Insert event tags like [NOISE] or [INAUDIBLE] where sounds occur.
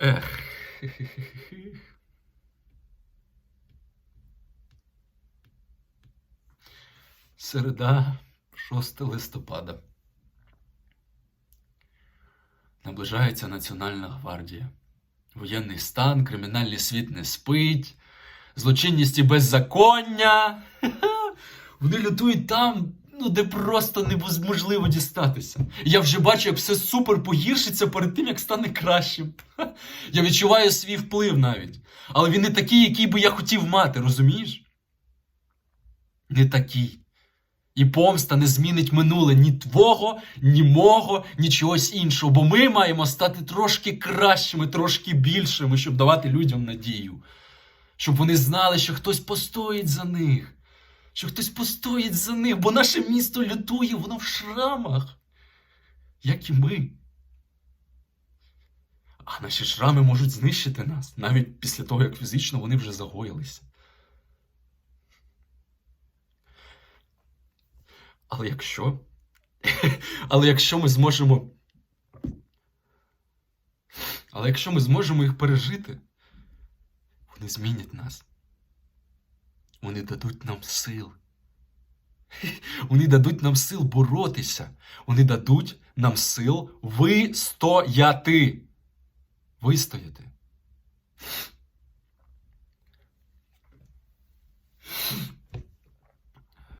Ех. Середа, 6 листопада. Наближається Національна гвардія. Воєнний стан, кримінальний світ не спить, злочинність і беззаконня. [LAUGHS] Вони лютують там, ну, де просто неможливо дістатися. Я вже бачу, як все супер погіршиться перед тим, як стане кращим. Я відчуваю свій вплив навіть. Але він не такий, який би я хотів мати, розумієш? Не такий. І помста не змінить минуле ні твого, ні мого, ні чогось іншого. Бо ми маємо стати трошки кращими, трошки більшими, щоб давати людям надію. Щоб вони знали, що хтось постоїть за них. Що хтось постоїть за них, бо наше місто лютує, воно в шрамах, як і ми. А наші шрами можуть знищити нас, навіть після того, як фізично вони вже загоїлися. Але якщо. [LAUGHS] Але якщо ми зможемо. Але якщо ми зможемо їх пережити, вони змінять нас. Вони дадуть нам сил. Вони дадуть нам сил боротися. Вони дадуть нам сил вистояти. Вистояти.